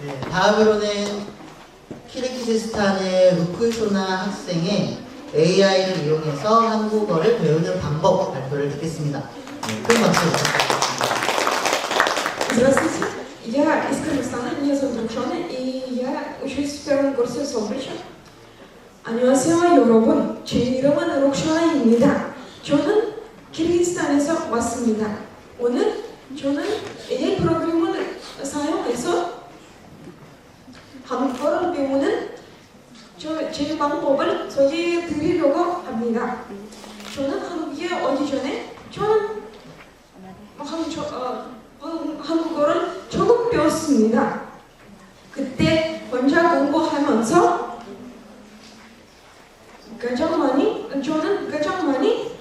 네, 다음으로는 키르기스스탄의 루크쇼나 학생의 AI를 이용해서 한국어를 배우는 방법 발표를 듣겠습니다. 네, 큰 박수 부탁드립니다. Здравствуйте, я из Кыргызстана, меня зовут Рокшона, и я учусь в первом курсе Солбриджа. 안녕하세요 여러분, 제 이름은 록샤나입니다. 저는 키르기스탄에서 왔습니다. 오늘 저는 AI 프로그램을 사용해서 한국어를 배우는 저, 제 방법을 소개해 드리려고 합니다. 저는 한국에 오기 전에 저는 한, 저, 어, 한- 한국어를 조금 배웠습니다. 그때 혼자 공부하면서 가장 많이 저는 가장 많이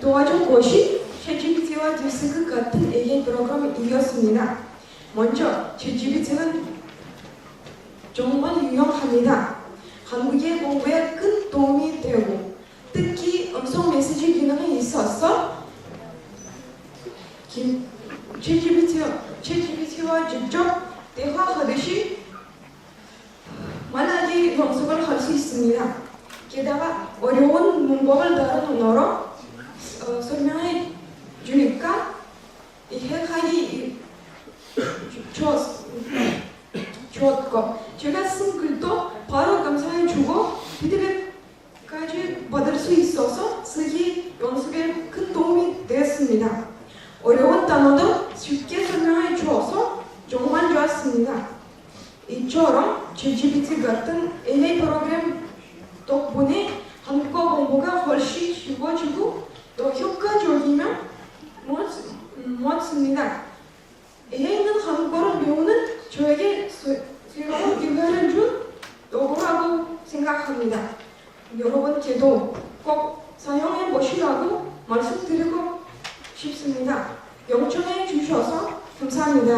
도와준 것이 ChatGPT와 디스크 같은 AI 프로그램이었습니다. 먼저 ChatGPT는 정말 유용합니다. 한국의 공부에 큰 도움이 되고 특히 음성 메시지 기능이 있어서 ChatGPT와 직접 대화하듯이 만하게 연습을 할 수 있습니다. 게다가 어려운 문법을 다른 언어로 어, 설명해 주니까 이해하기 좋- 좋았고 제가 쓴 글도 바로 감사해 주고 피드백까지 받을 수 있어서 쓰기 연습에 큰 도움이 되었습니다. 어려운 단어도 쉽게 설명해 주어서 정말 좋았습니다. 이처럼 ChatGPT 같은 AI 프로그램 덕분에 한국어 공부가 훨씬 쉬워지고 더 효과적이며 멋습니다. AI는 한국어를 배우는 저에게 새- 새로운 기회를 준 도구라고 생각합니다. 여러분께도 꼭 사용해 보시라고 말씀드리고 싶습니다. 영청해 주셔서 감사합니다.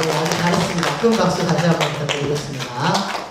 네, 아주 잘했습니다. 큰 박수 한번 부탁드리겠습니다.